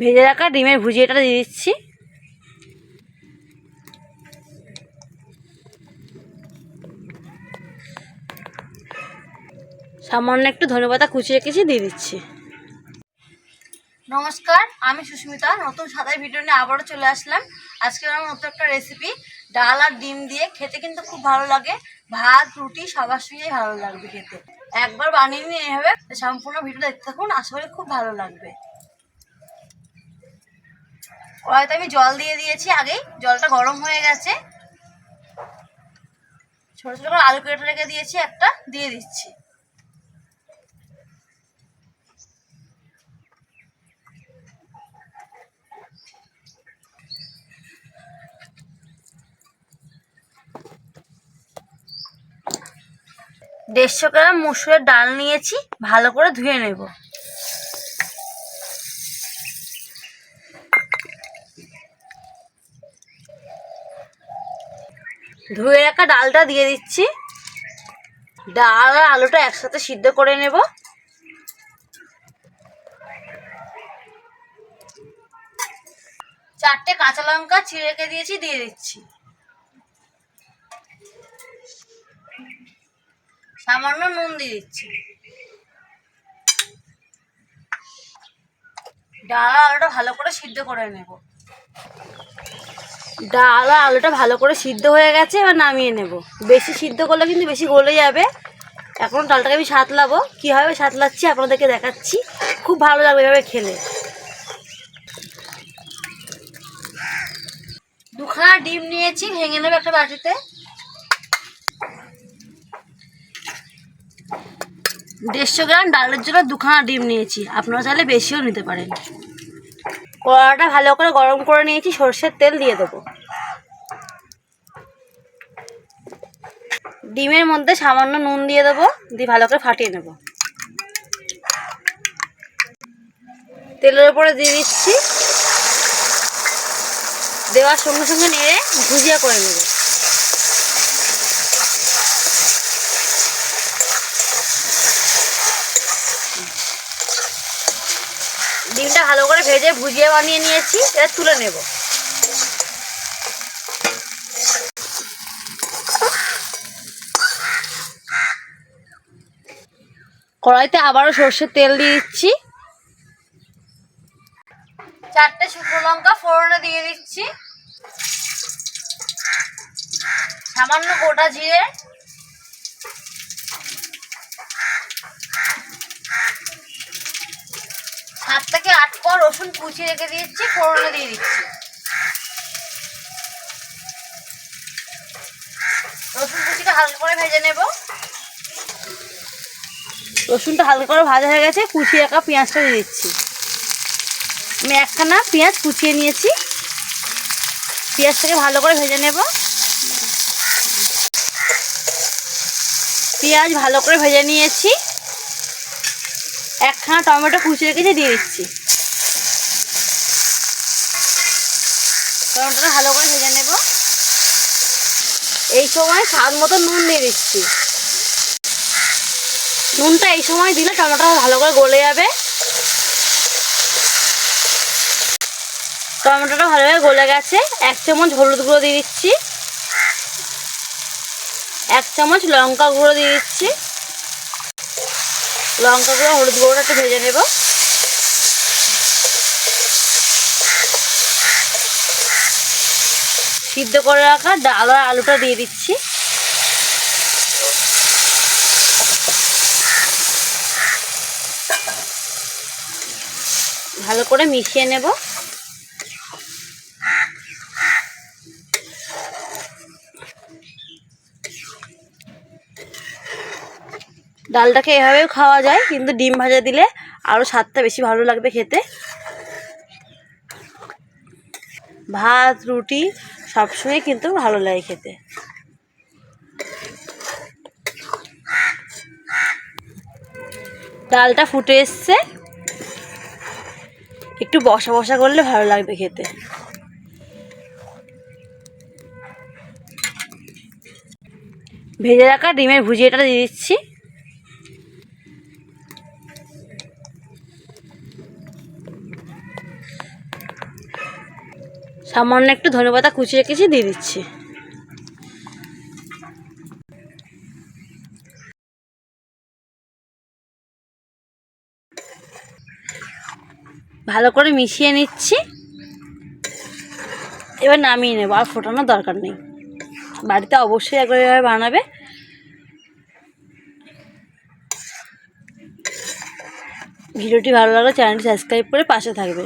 ভেজে রাখা ডিমের ভুজিয়াটা দিয়ে দিচ্ছি। সামান্য একটু ধনেপাতা কুচি রেখেছি, দিয়ে দিচ্ছি। নমস্কার, আমি সুস্মিতা, নতুন সাদাই ভিডিও নিয়ে আবারও চলে আসলাম। আজকে আমার নতুন একটা রেসিপি ডাল আর ডিম দিয়ে। খেতে কিন্তু খুব ভালো লাগে। ভাত, রুটি, সবার সঙ্গেই ভালো লাগবে খেতে। একবার বানিয়ে নিয়ে এভাবে সম্পূর্ণ ভিডিও দেখতে থাকুন, আশা করি খুব ভালো লাগবে। কড়াইতে আমি জল দিয়ে দিয়েছি আগেই, জলটা গরম হয়ে গেছে। ছোট ছোট করে আলু কেটে রেখে দিয়েছি, একটা দিয়ে দিচ্ছি। দেড়শো গ্রাম মুসুরের ডাল নিয়েছি, ভালো করে ধুয়ে নেব। ধুয়ে রাখা ডালটা দিয়ে দিচ্ছি। ডাল আর আলুটা একসাথে সিদ্ধ করে নেব। চারটে কাঁচা লঙ্কা রেখে দিয়েছি, দিয়ে দিচ্ছি। সামান্য নুন দিয়ে দিচ্ছি। ডাল আলুটা ভালো করে সিদ্ধ করে নেব। ডাল আর আলুটা ভালো করে সিদ্ধ হয়ে গেছে, এবার নামিয়ে নেব। বেশি সিদ্ধ করলে কিন্তু বেশি গলে যাবে। এখন ডালটাকে আমি সাতলাবো। কীভাবে সাতলাচ্ছি, আপনাদেরকে দেখাচ্ছি। খুব ভালো লাগবে এভাবে খেলে। দুখানা ডিম নিয়েছি, ভেঙে নেবে একটা বাটিতে। দেড়শো গ্রাম ডালের জন্য দুখানা ডিম নিয়েছি। আপনারা চাইলে বেশিও নিতে পারেন। কড়াটা ভালো করে গরম করে নিয়েছি, সর্ষের তেল দিয়ে দেবো। ডিমের মধ্যে সামান্য নুন দিয়ে দেবো, দিয়ে ভালো করে ফাটিয়ে নেব। তেলের উপরে দিয়ে দিচ্ছি। দেওয়ার সঙ্গে সঙ্গে নেড়ে ভুজিয়া করে নেব। ডিমটা ভালো করে ভেজে ভুজিয়ে বানিয়ে নিয়েছি, এবার তুলে নেব। কড়াইতে আবারও সর্ষের তেল দিয়ে দিচ্ছি। চারটে শুকনো লঙ্কা ফোড়নে দিয়ে দিচ্ছি। সামান্য গোটা জিরে রসুন কুচি রেখে দিচ্ছি ফোড়নে দিয়ে দিচ্ছি। রসুন কুচিটা হালকা করে ভেজে নেব। রসুনটা হালকা করে ভাজা হয়ে গেছে, কুচিয়ে একা পেঁয়াজটা দিয়ে দিচ্ছি। আমি একখানা পেঁয়াজ কুচিয়ে নিয়েছি। পেঁয়াজটাকে ভালো করে ভেজে নেব। পেঁয়াজ ভালো করে ভেজে নিয়েছি। একখানা টমেটো কুচিয়ে রেখেছি, দিয়ে দিচ্ছি। টমেটোটা ভালো করে ভেজে নেব। এই সময় স্বাদ মতো নুন দিয়ে দিচ্ছি। নুনটা এই সময় দিলে টমেটো ভালো করে গলে যাবে। টমেটোটা ভালোভাবে গলে গেছে। এক চামচ হলুদ গুঁড়ো দিয়ে দিচ্ছি। এক চামচ লঙ্কা গুঁড়ো দিয়ে দিচ্ছি। লঙ্কা গুঁড়ো, হলুদ গুঁড়োটা একটু ভেজে নেব। সিদ্ধ করে রাখা ডাল আর আলুটা দিয়ে দিচ্ছি। ভালো করে মিশিয়ে নেব। ডালটাকে এভাবেও খাওয়া যায়, কিন্তু ডিম ভাজা দিলে আরও স্বাদটা বেশি ভালো লাগবে খেতে। ভাত, রুটি সবসময় কিন্তু ভালো লাগে খেতে। ডালটা ফুটে এসছে। একটু বসা বসা করলে ভালো লাগবে খেতে। ভেজে রাখা ডিমের ভুজিয়াটা দিয়ে দিচ্ছি। সামান্য একটু ধনেপাতা কুচি রেখেছি, দিয়ে দিচ্ছি। ভালো করে মিশিয়ে নিচ্ছি। এবার নামিয়ে নেব, আর ফোটানোর দরকার নেই। বাড়িতে অবশ্যই একবার এভাবে বানাবে। ভিডিওটি ভালো লাগলে চ্যানেলটি সাবস্ক্রাইব করে পাশে থাকবে।